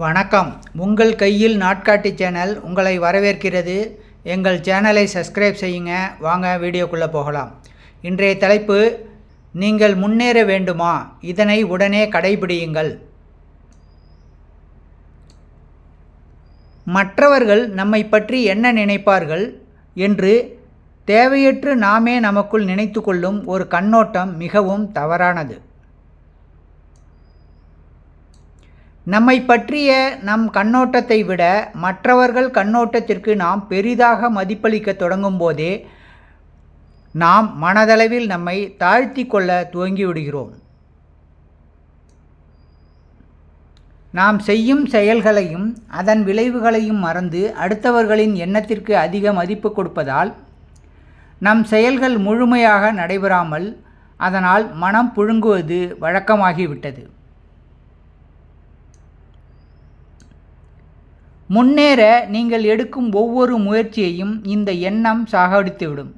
வணக்கம். உங்கள் கையில் நாட்காட்டி சேனல் உங்களை வரவேற்கிறது. எங்கள் சேனலை சப்ஸ்கிரைப் செய்யுங்க. வாங்க வீடியோக்குள்ளே போகலாம். இன்றைய தலைப்பு நீங்கள் முன்னேற வேண்டுமா? இதனை உடனே கடைபிடியுங்கள். மற்றவர்கள் நம்மை பற்றி என்ன நினைப்பார்கள் என்று தேவையற்று நாமே நமக்குள் நினைத்து கொள்ளும் ஒரு கண்ணோட்டம் மிகவும் தவறானது. நம்மை பற்றிய நம் கண்ணோட்டத்தை விட மற்றவர்கள் கண்ணோட்டத்திற்கு நாம் பெரிதாக மதிப்பளிக்க தொடங்கும் போதே நாம் மனதளவில் நம்மை தாழ்த்தி கொள்ள துவங்கிவிடுகிறோம் நாம் செய்யும் செயல்களையும் அதன் விளைவுகளையும் மறந்து அடுத்தவர்களின் எண்ணத்திற்கு அதிக மதிப்பு கொடுப்பதால் நம் செயல்கள் முழுமையாக நடைபெறாமல் அதனால் மனம் புழுங்குவது வழக்கமாகிவிட்டது. முன்னேற நீங்கள் எடுக்கும் ஒவ்வொரு முயற்சியையும் இந்த எண்ணம் சாகடித்துவிடும்.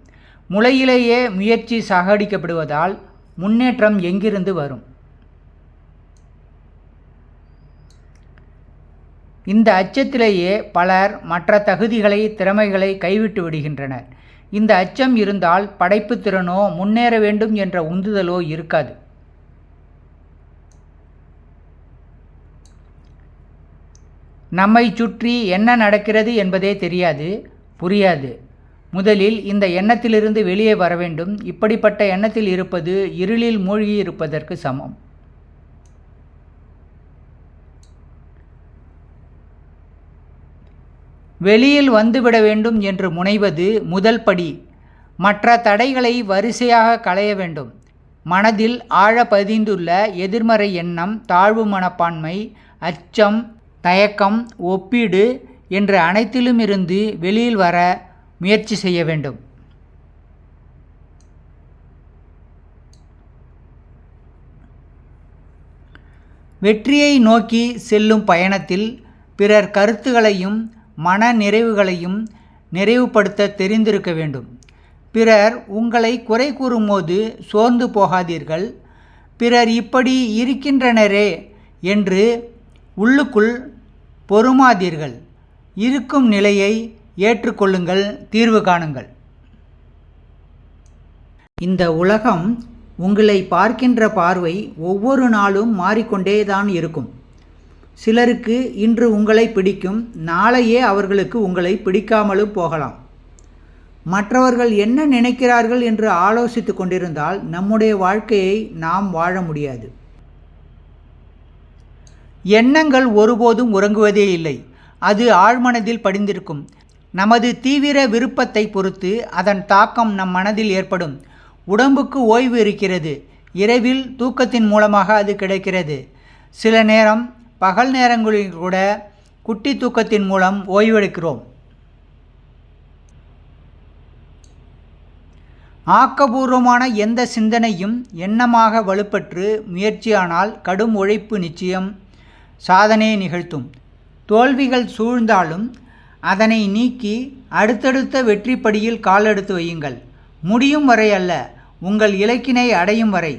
முளையிலேயே முயற்சி சாகடிக்கப்படுவதால் முன்னேற்றம் எங்கிருந்து வரும்? இந்த அச்சத்திலேயே பலர் மற்ற தகுதிகளை திறமைகளை கைவிட்டு விடுகின்றனர். இந்த அச்சம் இருந்தால் படைப்பு திறனோ முன்னேற வேண்டும் என்ற உந்துதலோ இருக்காது. நம்மை சுற்றி என்ன நடக்கிறது என்பதே தெரியாது புரியாது. முதலில் இந்த எண்ணத்திலிருந்து வெளியே வர வேண்டும். இப்படிப்பட்ட எண்ணத்தில் இருப்பது இருளில் மூழ்கி இருப்பதற்கு சமம். வெளியில் வந்துவிட வேண்டும் என்று முனைவது முதல் படி. மற்ற தடைகளை வரிசையாக களைய வேண்டும். மனதில் ஆழ பதிந்துள்ள எதிர்மறை எண்ணம் தாழ்வு மனப்பான்மை அச்சம் தயக்கம் ஒப்பீடு என்ற அனைத்திலும் இருந்து வெளியில் வர முயற்சி செய்ய வேண்டும். வெற்றியை நோக்கி செல்லும் பயணத்தில் பிறர் கருத்துகளையும் மன நிறைவுகளையும் நிறைவுபடுத்த தெரிந்திருக்க வேண்டும். பிறர் உங்களை குறை கூறும்போது சோர்ந்து போகாதீர்கள். பிறர் இப்படி இருக்கின்றனரே என்று உள்ளுக்குள் பொறுமாதீர்கள். இருக்கும் நிலையை ஏற்றுக்கொள்ளுங்கள் தீர்வு காணுங்கள். இந்த உலகம் உங்களை பார்க்கின்ற பார்வை ஒவ்வொரு நாளும் மாறிக்கொண்டே தான் இருக்கும். சிலருக்கு இன்று உங்களை பிடிக்கும் நாளையே அவர்களுக்கு உங்களை பிடிக்காமலும் போகலாம். மற்றவர்கள் என்ன நினைக்கிறார்கள் என்று ஆலோசித்து கொண்டிருந்தால் நம்முடைய வாழ்க்கையை நாம் வாழ முடியாது. எண்ணங்கள் ஒருபோதும் உறங்குவதே இல்லை. அது ஆழ்மனதில் படிந்திருக்கும். நமது தீவிர விருப்பத்தை பொறுத்து அதன் தாக்கம் நம் மனதில் ஏற்படும். உடம்புக்கு ஓய்வு இருக்கிறது. இரவில் தூக்கத்தின் மூலமாக அது கிடைக்கிறது. சில நேரம் பகல் நேரங்களில் கூட குட்டி தூக்கத்தின் மூலம் ஓய்வெடுக்கிறோம். ஆக்கபூர்வமான எந்த சிந்தனையும் எண்ணமாக வலுப்பற்று முயற்சியானால் கடும் உழைப்பு நிச்சயம். சாதனையை நிகழ்த்தும். தோல்விகள் சூழ்ந்தாலும் அதனை நீக்கி அடுத்தடுத்த வெற்றிப்படியில் காலெடுத்து வையுங்கள். முடியும் வரை அல்ல உங்கள் இலக்கினை அடையும் வரை.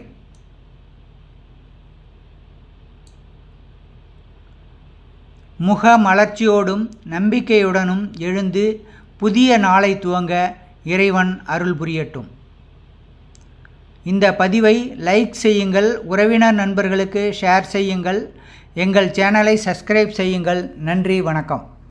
முக மலர்ச்சியோடும் நம்பிக்கையுடனும் எழுந்து புதிய நாளை துவங்க இறைவன் அருள் புரியட்டும். இந்த பதிவை லைக் செய்யுங்கள் உறவினர் நண்பர்களுக்கு ஷேர் செய்யுங்கள். எங்கள் சேனலை சப்ஸ்கிரைப் செய்யுங்கள். நன்றி வணக்கம்.